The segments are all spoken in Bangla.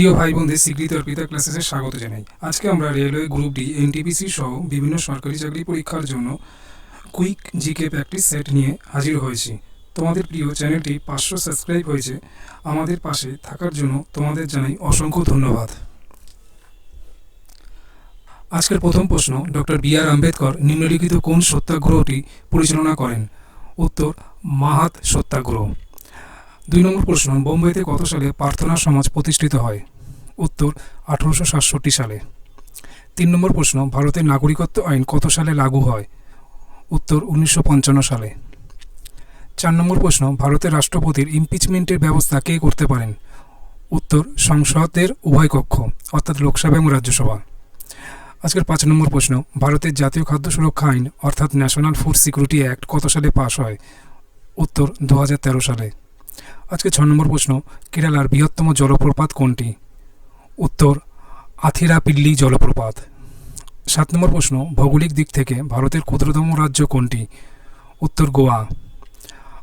প্রিয় ভাই বোনদের স্বীকৃত অর্পিতা ক্লাসেসে স্বাগত জানাই। আজকে আমরা রেলওয়ে গ্রুপ ডি এনটিপিসি সহ বিভিন্ন সরকারি চাকরি পরীক্ষার জন্য কুইক জিকে প্র্যাকটিস সেট নিয়ে হাজির হয়েছি। তোমাদের প্রিয় চ্যানেলটি পাঁচশো সাবস্ক্রাইব হয়েছে, আমাদের পাশে থাকার জন্য তোমাদের জানাই অসংখ্য ধন্যবাদ। আজকের প্রথম প্রশ্ন, ডক্টর বি আর আম্বেদকর নিম্নলিখিত কোন সত্যাগ্রহটি পরিচালনা করেন? উত্তর, মাহাত সত্যাগ্রহ। দুই নম্বর প্রশ্ন বোম্বেতে কত সালে প্রার্থনা সমাজ প্রতিষ্ঠিত হয়? উত্তর, আঠারোশো সাতষট্টি সালে। তিন নম্বর প্রশ্ন, ভারতের নাগরিকত্ব আইন কত সালে লাগু হয়? উত্তর, উনিশশো পঞ্চান্ন সালে। চার নম্বর প্রশ্ন, ভারতের রাষ্ট্রপতির ইমপিচমেন্টের ব্যবস্থা কে করতে পারেন? উত্তর, সংসদের উভয় কক্ষ, অর্থাৎ লোকসভা এবং রাজ্যসভা। আজকের পাঁচ নম্বর প্রশ্ন, ভারতের জাতীয় খাদ্য সুরক্ষা আইন, অর্থাৎ ন্যাশনাল ফুড সিকিউরিটি অ্যাক্ট, কত সালে পাশ হয়? উত্তর দু হাজার তেরো সালে। আজকে ছ নম্বর প্রশ্ন, কেরালার বৃহত্তম জলপ্রপাত কোনটি? উত্তর, আথিরাপিল্লি জলপ্রপাত। সাত নম্বর প্রশ্ন, ভৌগোলিক দিক থেকে ভারতের ক্ষুদ্রতম রাজ্য কোনটি? উত্তর, গোয়া।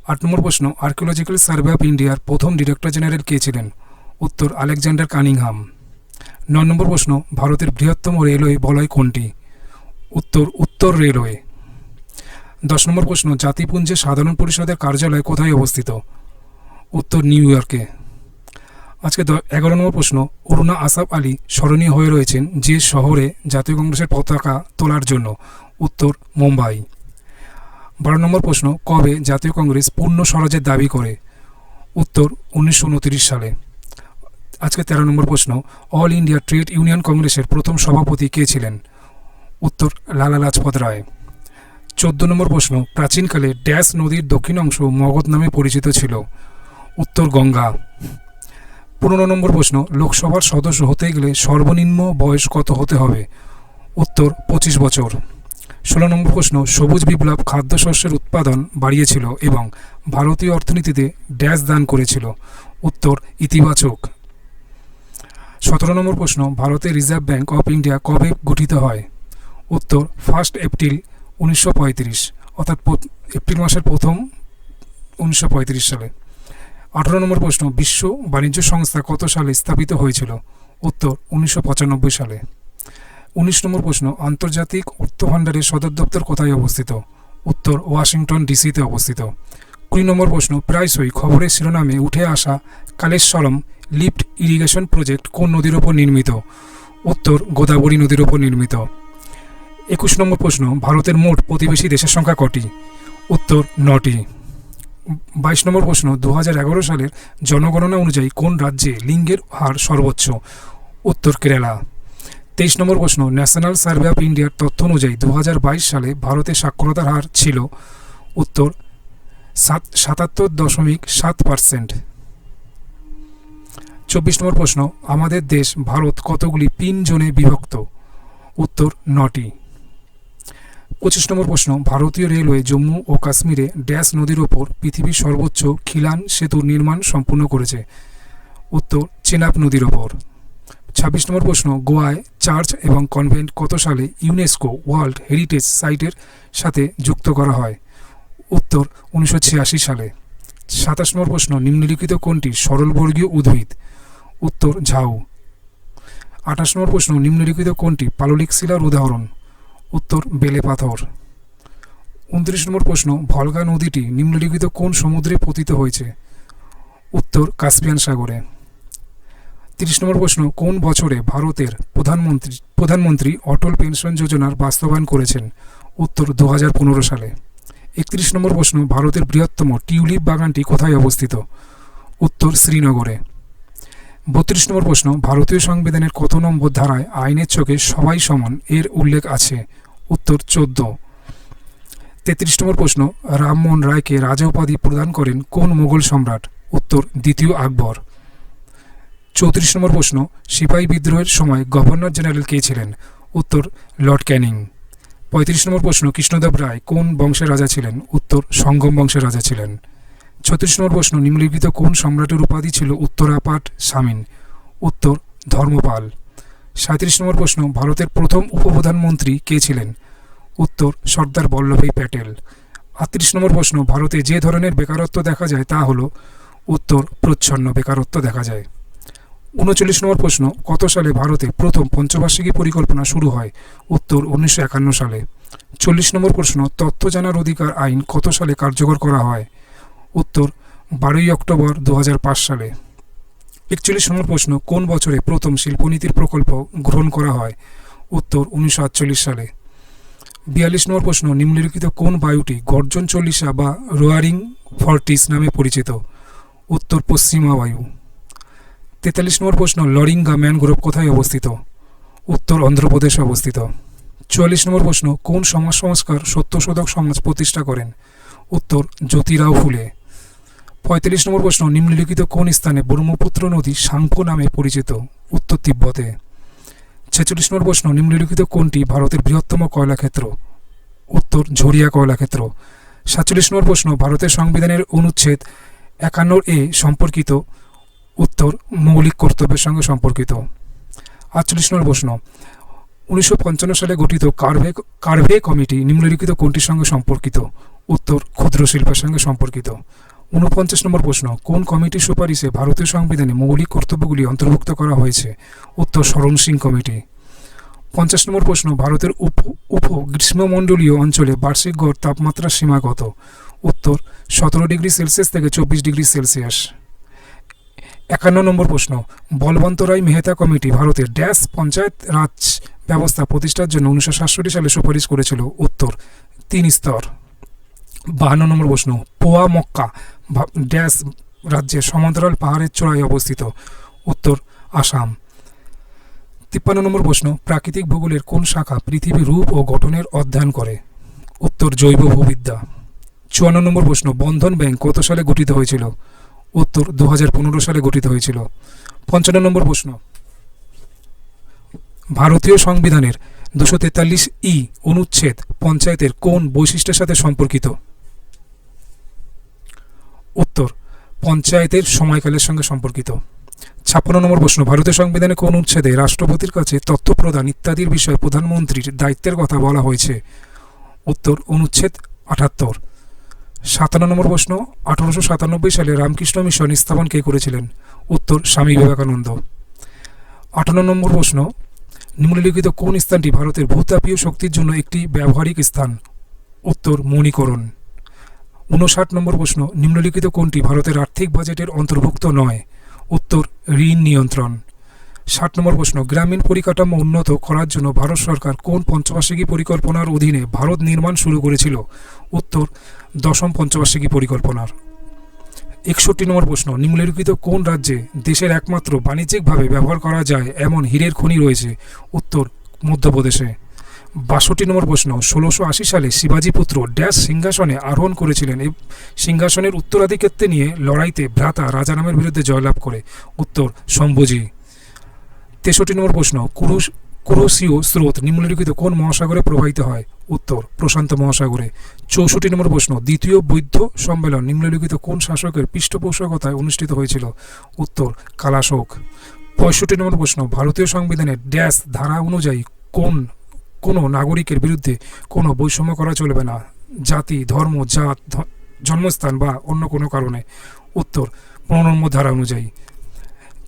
আট নম্বর প্রশ্ন, আর্কিওলজিক্যাল সার্ভে অফ ইন্ডিয়ার প্রথম ডিরেক্টর জেনারেল কে ছিলেন? উত্তর, আলেকজান্ডার কানিংহাম। ন নম্বর প্রশ্ন, ভারতের বৃহত্তম রেলওয়ে বলয় কোনটি? উত্তর উত্তর রেলওয়ে। দশ নম্বর প্রশ্ন জাতিপুঞ্জের সাধারণ পরিষদের কার্যালয় কোথায় অবস্থিত? উত্তর নিউ ইয়র্কে। আজকে এগারো নম্বর প্রশ্ন, অরুণা আসাফ আলী স্মরণীয় হয়ে রয়েছেন যে শহরে জাতীয় কংগ্রেসের পতাকা তোলার জন্য। উত্তর, মুম্বাই। বারো নম্বর প্রশ্ন, কবে জাতীয় কংগ্রেস পূর্ণ স্বরাজের দাবি করে? উত্তর, উনিশশো উনত্রিশ সালে। আজকে তেরো নম্বর প্রশ্ন, অল ইন্ডিয়া ট্রেড ইউনিয়ন কংগ্রেসের প্রথম সভাপতি কে ছিলেন? উত্তর, লালা লাজপত রায়। চোদ্দ নম্বর প্রশ্ন, প্রাচীনকালে ড্যাশ নদীর দক্ষিণ অংশ মগধ নামে পরিচিত ছিল। উত্তর গঙ্গা। পনেরো নম্বর প্রশ্ন, লোকসভার সদস্য হতে গেলে সর্বনিম্ন বয়স কত হতে হবে? উত্তর, পঁচিশ বছর। ষোলো নম্বর প্রশ্ন, সবুজ বিপ্লব খাদ্যশস্যের উৎপাদন বাড়িয়েছিল এবং ভারতীয় অর্থনীতিতে ড্যাশ দান করেছিল। উত্তর, ইতিবাচক। সতেরো নম্বর প্রশ্ন, ভারতের রিজার্ভ ব্যাঙ্ক অফ ইন্ডিয়া কবে গঠিত হয়? উত্তর, ফার্স্ট এপ্রিল উনিশশো পঁয়ত্রিশ, অর্থাৎ এপ্রিল মাসের প্রথম উনিশশো পঁয়ত্রিশ সালে। আঠারো নম্বর প্রশ্ন, বিশ্ব বাণিজ্য সংস্থা কত সালে স্থাপিত হয়েছিল? উত্তর, উনিশশো পঁচানব্বই সালে। উনিশ নম্বর প্রশ্ন, আন্তর্জাতিক অর্থ ভাণ্ডারের সদর দপ্তর কোথায় অবস্থিত? উত্তর, ওয়াশিংটন ডিসিতে অবস্থিত। কুড়ি নম্বর প্রশ্ন, প্রায়শই খবরের শিরোনামে উঠে আসা কালেশ্বরম লিফট ইরিগেশন প্রজেক্ট কোন নদীর ওপর নির্মিত? উত্তর, গোদাবরী নদীর ওপর নির্মিত। একুশ নম্বর প্রশ্ন, ভারতের মোট প্রতিবেশী দেশের সংখ্যা কটি? উত্তর, নটি। বাইশ নম্বর প্রশ্ন দু হাজার এগারো সালের জনগণনা অনুযায়ী কোন রাজ্যে লিঙ্গের হার সর্বোচ্চ? উত্তর কেরালা। তেইশ নম্বর প্রশ্ন, ন্যাশনাল সার্ভে অফ ইন্ডিয়ার তথ্য অনুযায়ী দু হাজার বাইশ সালে ভারতে সাক্ষরতার হার ছিল উত্তর সাত, সাতাত্তর দশমিক সাত পার্সেন্ট। চব্বিশ নম্বর প্রশ্ন, আমাদের দেশ ভারত কতগুলি পিন জোনে বিভক্ত? উত্তর, নটি। পঁচিশ নম্বর প্রশ্ন, ভারতীয় রেলওয়ে জম্মু ও কাশ্মীরে ড্যাশ নদীর ওপর পৃথিবীর সর্বোচ্চ খিলান সেতুর নির্মাণ সম্পূর্ণ করেছে। উত্তর, চেনাব নদীর ওপর। ছাব্বিশ নম্বর প্রশ্ন, গোয়ায় চার্চ এবং কনভেন্ট কত সালে ইউনেস্কো ওয়ার্ল্ড হেরিটেজ সাইটের সাথে যুক্ত করা হয়? উত্তর, উনিশশো ছিয়াশি সালে। সাতাশ নম্বর প্রশ্ন, নিম্নলিখিত কোনটি সরলবর্গীয় উদ্ভিদ? উত্তর, ঝাউ। আঠাশ নম্বর প্রশ্ন, নিম্নলিখিত কোনটি পাললিক শিলার উদাহরণ? উত্তর বেলে পাথর। উনত্রিশ নম্বর প্রশ্ন, ভলগা নদীটি নিম্নলিখিত কোন সমুদ্রে পতিত হয়েছে? উত্তর, কাস্পিয়ান সাগরে। তিরিশ নম্বর প্রশ্ন, কোন বছরে ভারতের প্রধানমন্ত্রী প্রধানমন্ত্রী অটল পেনশন যোজনার বাস্তবায়ন করেছেন? উত্তর দু হাজার পনেরো সালে। একত্রিশ নম্বর প্রশ্ন, ভারতের বৃহত্তম টিউলিপ বাগানটি কোথায় অবস্থিত? উত্তর, শ্রীনগরে। বত্রিশ নম্বর প্রশ্ন, ভারতীয় সংবিধানের কত নম্বর ধারায় আইনের চোখে সবাই সমান এর উল্লেখ আছে? উত্তর চোদ্দ। তেত্রিশ নম্বর প্রশ্ন রামমোহন রায়কে রাজা উপাধি প্রদান করেন কোন মোগল সম্রাট? উত্তর, দ্বিতীয় আকবর। চৌত্রিশ নম্বর প্রশ্ন, সিপাহী বিদ্রোহের সময় গভর্নর জেনারেল কে ছিলেন? উত্তর, লর্ড ক্যানিং। পঁয়ত্রিশ নম্বর প্রশ্ন, কৃষ্ণদেব রায় কোন বংশের রাজা ছিলেন? উত্তর, সঙ্গম বংশের রাজা ছিলেন। ছত্রিশ নম্বর প্রশ্ন, নিম্নলিখিত কোন সম্রাটের উপাধি ছিল উত্তরাপাট সামিন উত্তর, ধর্মপাল। সাঁত্রিশ নম্বর প্রশ্ন, ভারতের প্রথম উপপ্রধানমন্ত্রী কে ছিলেন? উত্তর, সর্দার বল্লভভাই প্যাটেল। আটত্রিশ নম্বর প্রশ্ন, ভারতে যে ধরনের বেকারত্ব দেখা যায় তা হলো, উত্তর, প্রচ্ছন্ন বেকারত্ব দেখা যায়। উনচল্লিশ নম্বর প্রশ্ন, কত সালে ভারতে প্রথম পঞ্চবার্ষিকী পরিকল্পনা শুরু হয়? উত্তর, উনিশশো একান্ন সালে। চল্লিশ নম্বর প্রশ্ন, তথ্য জানার অধিকার আইন কত সালে কার্যকর করা হয়? উত্তর, বারোই অক্টোবর দু হাজার পাঁচ সালে। একচল্লিশ নম্বর প্রশ্ন, কোন বছরে প্রথম শিল্পনীতির প্রকল্প গ্রহণ করা হয়? উত্তর, উনিশশো আটচল্লিশ সালে। বিয়াল্লিশ নম্বর প্রশ্ন, নিম্নলিখিত কোন বায়ুটি গর্জন চল্লিশা বা রোয়ারিং ফর্টিস নামে পরিচিত? উত্তর, পশ্চিমা বায়ু। তেতাল্লিশ নম্বর প্রশ্ন, লরিঙ্গা ম্যানগ্রোভ কোথায় অবস্থিত? উত্তর, অন্ধ্রপ্রদেশে অবস্থিত। চুয়াল্লিশ নম্বর প্রশ্ন, কোন সমাজ সংস্কার সত্য সত্যশোধক সমাজ প্রতিষ্ঠা করেন? উত্তর, জ্যোতিরাও ফুলে। পঁয়তাল্লিশ নম্বর প্রশ্ন, নিম্নলিখিত কোন স্থানে ব্রহ্মপুত্র নদী সাংপো নামে পরিচিত? উত্তর তিব্বতে। ছেচল্লিশ নম্বর প্রশ্ন, নিম্নলিখিত কোনটি ভারতের বৃহত্তম কয়লাক্ষেত্র উত্তর, ঝরিয়া কয়লাক্ষেত্র সাতচল্লিশ নম্বর প্রশ্ন, ভারতের সংবিধানের অনুচ্ছেদ একান্ন এ সম্পর্কিত? উত্তর, মৌলিক কর্তব্যের সঙ্গে সম্পর্কিত। আটচল্লিশ নম্বর প্রশ্ন, উনিশশো পঞ্চান্ন সালে গঠিত কার্ভে কার্ভে কমিটি নিম্নলিখিত কোনটির সঙ্গে সম্পর্কিত? উত্তর, ক্ষুদ্র শিল্পের সঙ্গে সম্পর্কিত। উনপঞ্চাশ নম্বর প্রশ্ন, কোন কমিটির সুপারিশে ভারতীয় সংবিধানে মৌলিক কর্তব্যগুলি অন্তর্ভুক্ত করা হয়েছে? উত্তর, শরণ সিং কমিটি। পঞ্চাশ নম্বর প্রশ্ন, ভারতের উপ উপ গ্রীষ্মমণ্ডলীয় অঞ্চলে বার্ষিক গড় তাপমাত্রা সীমা কত? উত্তর, সতেরো ডিগ্রি সেলসিয়াস থেকে চব্বিশ ডিগ্রি সেলসিয়াস। একান্ন নম্বর প্রশ্ন বলবন্ত রায় মেহতা কমিটি ভারতের ড্যাশ পঞ্চায়েত রাজ ব্যবস্থা প্রতিষ্ঠার জন্য উনিশশো সাতষট্টি সালে সুপারিশ করেছিল? উত্তর, তিন স্তর। বাহান্ন নম্বর প্রশ্ন, পোয়া মক্কা ড্যাশ রাজ্যের সমান্তরাল পাহাড়ের চূড়ায় অবস্থিত। উত্তর, আসাম। তিপ্পান্ন নম্বর প্রশ্ন, প্রাকৃতিক ভূগোলের কোন শাখা পৃথিবীর রূপ ও গঠনের অধ্যয়ন করে? উত্তর, জৈব ভূবিদ্যা। চুয়ান্ন নম্বর প্রশ্ন, বন্ধন ব্যাংক কত সালে গঠিত হয়েছিল? উত্তর দু হাজার পনেরো সালে গঠিত হয়েছিল। পঞ্চান্ন নম্বর প্রশ্ন, ভারতীয় সংবিধানের দুশো তেতাল্লিশ ই অনুচ্ছেদ পঞ্চায়েতের কোন বৈশিষ্ট্যের সাথে সম্পর্কিত? উত্তর, পঞ্চায়েতের সময়কালের সঙ্গে সম্পর্কিত। ছাপ্পান্ন নম্বর প্রশ্ন, ভারতীয় সংবিধানে কোন উচ্ছেদে রাষ্ট্রপতির কাছে তথ্য প্রদান ইত্যাদির বিষয়ে প্রধানমন্ত্রীর দায়িত্বের কথা বলা হয়েছে? উত্তর, অনুচ্ছেদ আটাত্তর। সাতান্ন নম্বর প্রশ্ন, আঠারোশো সাতানব্বই সালে রামকৃষ্ণ মিশন স্থাপন কে করেছিলেন? উত্তর, স্বামী বিবেকানন্দ। আটান্ন নম্বর প্রশ্ন, নিম্নলিখিত কোন স্থানটি ভারতের ভূতাপীয় শক্তির জন্য একটি ব্যবহারিক স্থান? উত্তর, মণিকরণ। উনষাট নম্বর প্রশ্ন, নিম্নলিখিত কোনটি ভারতের আর্থিক বাজেটের অন্তর্ভুক্ত নয়? উত্তর, ঋণ নিয়ন্ত্রণ। ষাট নম্বর প্রশ্ন, গ্রামীণ পরিকাঠামো উন্নত করার জন্য ভারত সরকার কোন পঞ্চবার্ষিকী পরিকল্পনার অধীনে ভারত নির্মাণ শুরু করেছিল? উত্তর, দশম পঞ্চবার্ষিকী পরিকল্পনার। একষট্টি নম্বর প্রশ্ন, নিম্নলিখিত কোন রাজ্যে দেশের একমাত্র বাণিজ্যিকভাবে ব্যবহার করা যায় এমন হীরের খনি রয়েছে? উত্তর, মধ্যপ্রদেশে। বাষট্টি নম্বর প্রশ্ন, ষোলোশো আশি সালে শিবাজী পুত্র ড্যাশ সিংহাসনে আরোহণ করেছিলেন সিংহাসনের উত্তরাধিকারত্ব নিয়ে লড়াইতে ভ্রাতা রাজারামের বিরুদ্ধে জয়লাভ করে। উত্তর শম্ভুজি তেষট্টি নম্বর প্রশ্ন, কুরুশ কুরুশীয় স্রোত নিম্নলিখিত কোন মহাসাগরে প্রবাহিত হয়? উত্তর, প্রশান্ত মহাসাগরে। চৌষট্টি নম্বর প্রশ্ন, দ্বিতীয় বৌদ্ধ সম্মেলন নিম্নলিখিত কোন শাসকের পৃষ্ঠপোষকতায় অনুষ্ঠিত হয়েছিল? উত্তর, কালাশোক। পঁয়ষট্টি নম্বর প্রশ্ন, ভারতীয় সংবিধানের ড্যাশ ধারা অনুযায়ী কোন কোনো নাগরিকের বিরুদ্ধে কোনো বৈষম্য করা চলবে না। জাতি, ধর্ম, জাত জন্মস্থান বা অন্য কোনো কারণে। উত্তর পনেরো নম্বর ধারা অনুযায়ী।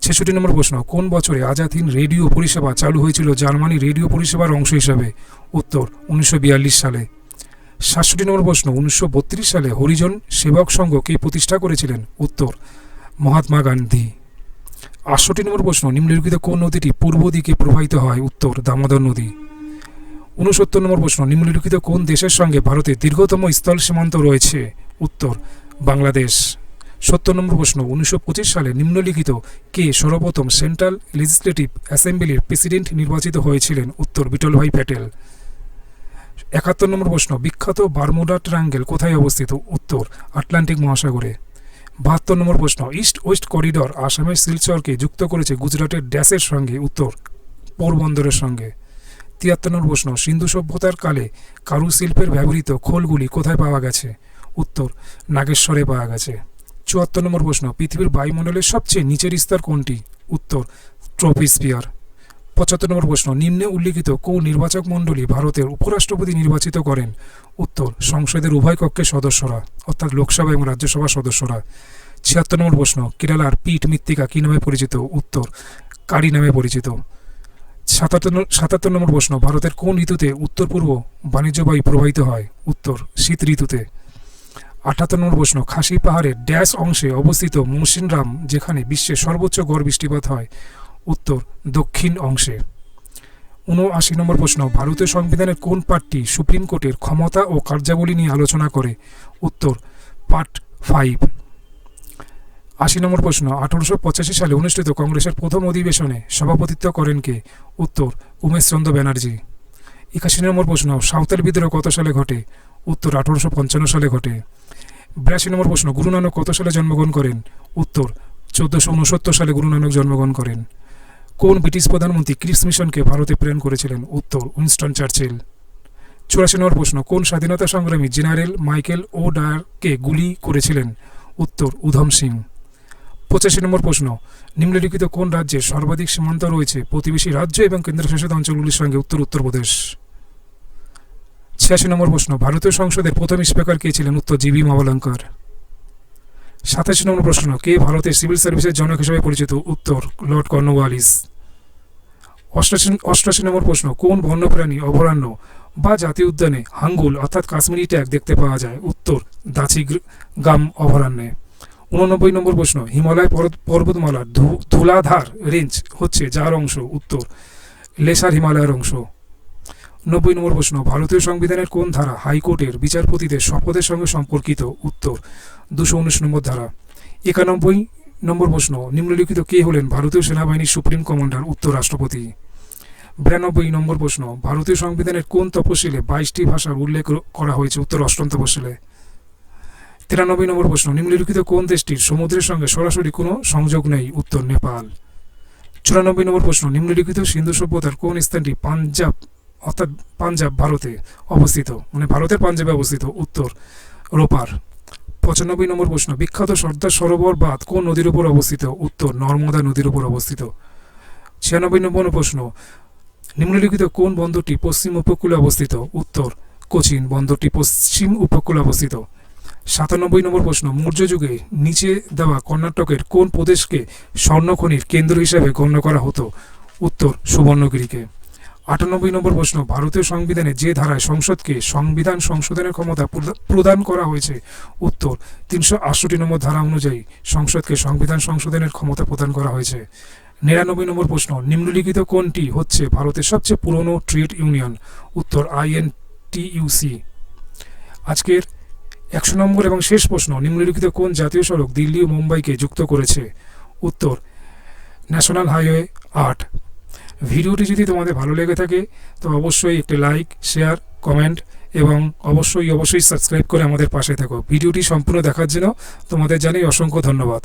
ছেষট্টি নম্বর প্রশ্ন, কোন বছরে আজাদ হিন্দ রেডিও পরিষেবা চালু হয়েছিল জার্মানি রেডিও পরিষেবার অংশ হিসাবে? উত্তর, উনিশশো বিয়াল্লিশ সালে। সাতষট্টি নম্বর প্রশ্ন, উনিশশো বত্রিশ সালে হরিজন সেবক সংঘ কে প্রতিষ্ঠা করেছিলেন? উত্তর, মহাত্মা গান্ধী। আটষট্টি নম্বর প্রশ্ন, নিম্নলিখিত কোন নদীটি পূর্ব দিকে প্রবাহিত হয়? উত্তর, দামোদর নদী। উনসত্তর নম্বর প্রশ্ন, নিম্নলিখিত কোন দেশের সঙ্গে ভারতের দীর্ঘতম স্থল সীমান্ত রয়েছে? উত্তর, বাংলাদেশ। সত্তর নম্বর প্রশ্ন উনিশশো পঁচিশ সালে নিম্নলিখিত কে সর্বপ্রথম সেন্ট্রাল লেজিসলেটিভ অ্যাসেম্বলির প্রেসিডেন্ট নির্বাচিত হয়েছিলেন? উত্তর বিঠলভাই প্যাটেল। একাত্তর নম্বর প্রশ্ন, বিখ্যাত বারমুডা ট্রাঙ্গেল কোথায় অবস্থিত? উত্তর, আটলান্টিক মহাসাগরে। বাহাত্তর নম্বর প্রশ্ন, ইস্ট ওয়েস্ট করিডর আসামের শিলচরকে যুক্ত করেছে গুজরাটের ড্যাশের সঙ্গে? উত্তর, পোরবন্দরের সঙ্গে। তিয়াত্তর নম্বর প্রশ্ন, সিন্ধু সভ্যতার কালে কারুশিল্পের ব্যবহৃত খোলগুলি কোথায় পাওয়া গেছে? উত্তর, নাগেশ্বরে পাওয়া গেছে। চুয়াত্তর নম্বর প্রশ্ন, পৃথিবীর বায়ুমণ্ডলের সবচেয়ে নিচের স্তর কোনটি? উত্তর, ট্রোপোস্ফিয়ার। পঁচাত্তর নম্বর প্রশ্ন, নিম্নে উল্লিখিত কোন নির্বাচক মণ্ডলী ভারতের উপরাষ্ট্রপতি নির্বাচিত করেন? উত্তর, সংসদের উভয় কক্ষের সদস্যরা, অর্থাৎ লোকসভা এবং রাজ্যসভার সদস্যরা। ছিয়াত্তর নম্বর প্রশ্ন, কেরালার পিঠ মৃত্তিকা কী নামে পরিচিত? উত্তর কারি নামে পরিচিত। সাতাত্তর নম্বর প্রশ্ন, ভারতের কোন ঋতুতে উত্তর পূর্ব বাণিজ্য বায়ু প্রবাহিত হয়? উত্তর, শীত ঋতুতে। আটাত্তর নম্বর প্রশ্ন, খাসি পাহাড়ের ড্যাশ অংশে অবস্থিত মৌসিনরাম যেখানে বিশ্বের সর্বোচ্চ গড় বৃষ্টিপাত হয়, উত্তর, দক্ষিণ অংশে। উনআশি নম্বর প্রশ্ন, ভারতীয় সংবিধানের কোন পাঠটি সুপ্রিম কোর্টের ক্ষমতা ও কার্যাবলী নিয়ে আলোচনা করে? উত্তর, পার্ট ফাইভ। আশি নম্বর প্রশ্ন, আঠারোশো পঁচাশি সালে অনুষ্ঠিত কংগ্রেসের প্রথম অধিবেশনে সভাপতিত্ব করেন কে? উত্তর, উমেশচন্দ্র ব্যানার্জি। একাশি নম্বর প্রশ্ন, সাঁওতাল বিদ্রোহ কত সালে ঘটে? উত্তর, আঠারোশো পঞ্চান্ন সালে ঘটে। বিরাশি নম্বর প্রশ্ন গুরু নানক কত সালে জন্মগ্রহণ করেন? উত্তর, চোদ্দশো উনসত্তর সালে গুরু নানক জন্মগ্রহণ করেন। কোন ব্রিটিশ প্রধানমন্ত্রী ক্রিস মিশনকে ভারতে প্রেরণ করেছিলেন? উত্তর, উইনস্টন চার্চিল। চুরাশি নম্বর প্রশ্ন, কোন স্বাধীনতা সংগ্রামী জেনারেল মাইকেল ও ডায়ারকে গুলি করেছিলেন? উত্তর, উধম সিং। পঁচাশি নম্বর প্রশ্ন, নিম্নলিখিত কোন রাজ্যে সর্বাধিক সীমান্ত রয়েছে প্রতিবেশী রাজ্য এবং কেন্দ্রশাসিত অঞ্চলগুলির সঙ্গে উত্তর উত্তরপ্রদেশ? ছিয়াশি নম্বর প্রশ্ন, ভারতীয় সংসদের প্রথম স্পিকার কে ছিলেন উত্তর জিবি মাবলঙ্কর? সাতাশি নম্বর প্রশ্ন, কে ভারতের সিভিল সার্ভিসের জনক হিসেবে পরিচিত? উত্তর, লর্ড কর্নওয়ালিস অষ্টাশি অষ্টাশি নম্বর প্রশ্ন, কোন বন্যপ্রাণী অভয়ারণ্য বা জাতীয় উদ্যানে হাঙ্গুল অর্থাৎ কাশ্মীরি ট্যাগ দেখতে পাওয়া যায়? উত্তর দাচি গাম অভয়ারণ্যে। উননব্বই নম্বর প্রশ্ন, হিমালয় পর্বত- পর্বতমালার ধুলাধার রেঞ্জ হচ্ছে যার অংশ উত্তর, লেসার হিমালয়ের অংশ। নব্বই নম্বর প্রশ্ন, ভারতীয় সংবিধানের কোন ধারা হাইকোর্টের বিচারপতিদের শপথের সঙ্গে সম্পর্কিত উত্তর? দুশো উনিশ নম্বর ধারা। একানব্বই নম্বর প্রশ্ন, নিম্নলিখিত কে হলেন ভারতীয় সেনাবাহিনীর সুপ্রিম কমান্ডার উত্তর রাষ্ট্রপতি? বিরানব্বই নম্বর প্রশ্ন, ভারতীয় সংবিধানের কোন তপশিলে বাইশটি ভাষার উল্লেখ করা হয়েছে উত্তর অষ্টম তপশিলে? তিরানব্বই নম্বর প্রশ্ন, নিম্নলিখিত কোন দেশটির সমুদ্রের সঙ্গে সরাসরি কোনো সংযোগ নেই? উত্তর, নেপাল। চুরানব্বই নম্বর প্রশ্ন, নিম্নলিখিত সিন্ধু সভ্যতার কোন স্থানটি পাঞ্জাব, অর্থাৎ পাঞ্জাব ভারতে অবস্থিত? মানে ভারতের পাঞ্জাবে অবস্থিত। উত্তর, রোপার। পঁচানব্বই নম্বর প্রশ্ন, বিখ্যাত সর্দার সরোবর বাঁধ কোন নদীর উপর অবস্থিত? উত্তর, নর্মদা নদীর উপর অবস্থিত। ছিয়ানব্বই নম্বর প্রশ্ন, নিম্নলিখিত কোন বন্দরটি পশ্চিম উপকূলে অবস্থিত? উত্তর, কোচিন বন্দরটি পশ্চিম উপকূলে অবস্থিত। সাতানব্বই নম্বর প্রশ্ন, মৌর্য যুগে নিচে দেওয়া কর্ণাটকের কোন প্রদেশকে স্বর্ণখনির কেন্দ্র হিসেবে গণ্য করা হতো? উত্তর, সুবর্ণগিরিকে। আটানব্বই নম্বর প্রশ্ন, ভারতীয় সংবিধানে যে ধারায় সংসদকে সংবিধান সংশোধনের ক্ষমতা প্রদা- প্রদান করা হয়েছে? উত্তর, তিনশো আটষট্টি নম্বর ধারা অনুযায়ী সংসদকে সংবিধান সংশোধনের ক্ষমতা প্রদান করা হয়েছে। নিরানব্বই নম্বর প্রশ্ন, নিম্নলিখিত কোনটি হচ্ছে ভারতের সবচেয়ে পুরনো ট্রেড ইউনিয়ন? উত্তর, আইএনটিইউসি। আজকের একশো নম্বর এবং শেষ প্রশ্ন, নিম্নলিখিত কোন জাতীয় সড়ক দিল্লি ও মুম্বাইকে যুক্ত করেছে? উত্তর, ন্যাশনাল হাইওয়ে আট। ভিডিওটি যদি তোমাদের ভালো লেগে থাকে, তো অবশ্যই একটি লাইক, শেয়ার, কমেন্ট এবং অবশ্যই অবশ্যই সাবস্ক্রাইব করে আমাদের পাশে থাকো। ভিডিওটি সম্পূর্ণ দেখার জন্য তোমাদের জানাই অসংখ্য ধন্যবাদ।